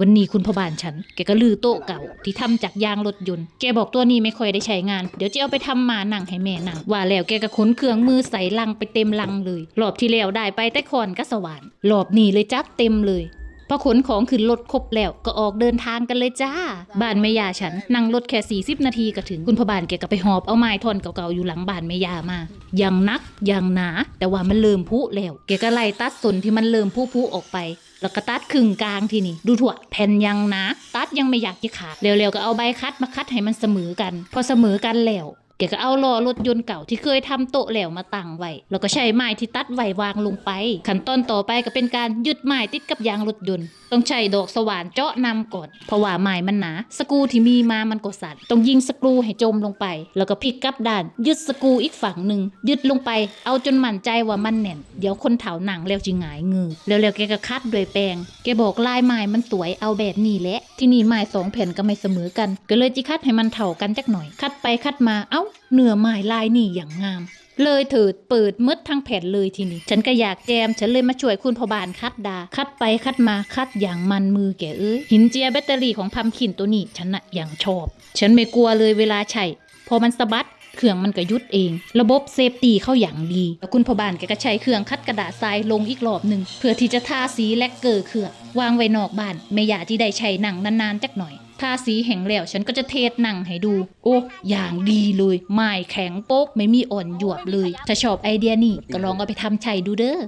วันนี้คุณพ่อบ้านฉัน แกก็ลือโต๊ะเก่าที่ทำจากยางรถยนต์ แกบอกตัวนี้ไม่ค่อยได้ใช้งาน เดี๋ยวจะเอาไปทำมาหนังให้แม่หนัง ว่าแล้วแกก็ขนเครื่องมือใส่ลังไปเต็มลังเลย รอบที่แล้วได้ไปแต่คอนก็สว่านรอบนี้เลยจับเต็มเลยพอขนของขึ้นรถครบแล้วก็ออกเดินทางกันเลยจ้า บ้านแม่ยาฉัน นั่งรถแค่ 40 นาทีก็ถึงคุณพ่อบ้านแกก็ไปหอบเอาไม้ท่อนเก่าๆอยู่หลังบ้านแม่ยามายังนักยังหนา แต่ว่ามันเริ่มพุแล้วแกก็ไล่ตัดสนที่มันเริ่มพุพุออกไป แล้วก็ตัดครึ่งกลางทีนี่ดูถั่วแผ่นยังนะ ตัดยังไม่อยากจะขาดเร็วๆก็เอาใบคัดมาคัดให้มันเสมอกัน พอเสมอกันแล้ว แกก็เอาล้อรถยนต์เก่าที่เคยทำโต๊ะแล้วมาตั้งไว้แล้วก็ใช้ไม้ที่ตัดไว้วางลงไป ขั้นตอนต่อไปก็เป็นการยึดไม้ติดกับยางรถยนต์ต้องใช้ดอกสว่านเจาะนำก่อนเพราะว่าไม้มันหนาสกรูที่มีมามันก็สั่นต้องยิงสกรูให้จมลงไป แล้วก็พลิกกลับด้าน ยึดสกรูอีกฝั่งหนึ่งยึดลงไป เอาจนมั่นใจว่ามันแน่น เดี๋ยวคนเถาหนังแล้วจิหงายงือแล้วๆแกก็คัดด้วยแปรงแกบอกลายไม้มันสวยเอาแบบนี้แหละที่นี่ไม้สองแผ่นก็ไม่เสมอกันก็เลยจิคัดให้มันเท่ากันจักหน่อย คัดไปคัดมาเอ้าเนื้อไม้ลายนี่อย่างงาม เลยเถิดเปิดมืดทั้งแผ่นเลยทีนี้ ฉันก็อยากแจม ฉันเลยมาช่วยคุณพอบานคัดดา คัดไปคัดมาคัดอย่างมันมือแกเอ้ยหินเจียแบตเตอรี่ของพัมคินตัวนี้ฉันน่ะอย่างชอบ ฉันไม่กลัวเลยเวลาใช้พอมันสะบัดเครื่องมันก็ยุดเอง ระบบเซฟตี้เข้าอย่างดี แล้วคุณพ่อบ้านแกก็ใช้เครื่องคัดกระดาษทรายลงอีกรอบหนึ่งเพื่อที่จะทาสีและเกลือเครื่องวางไว้นอกบ้านไม่อยากที่ได้ใช้หนังนานๆจักหน่อย ทาสีแห้งแล้วฉันก็จะเทศหนังให้ดู โอ้อย่างดีเลยไม้แข็งโป๊กไม่มีอ่อนหยวบเลย ถ้าชอบไอเดียนี้ก็ลองเอาไปทำใช้ดูเด้อ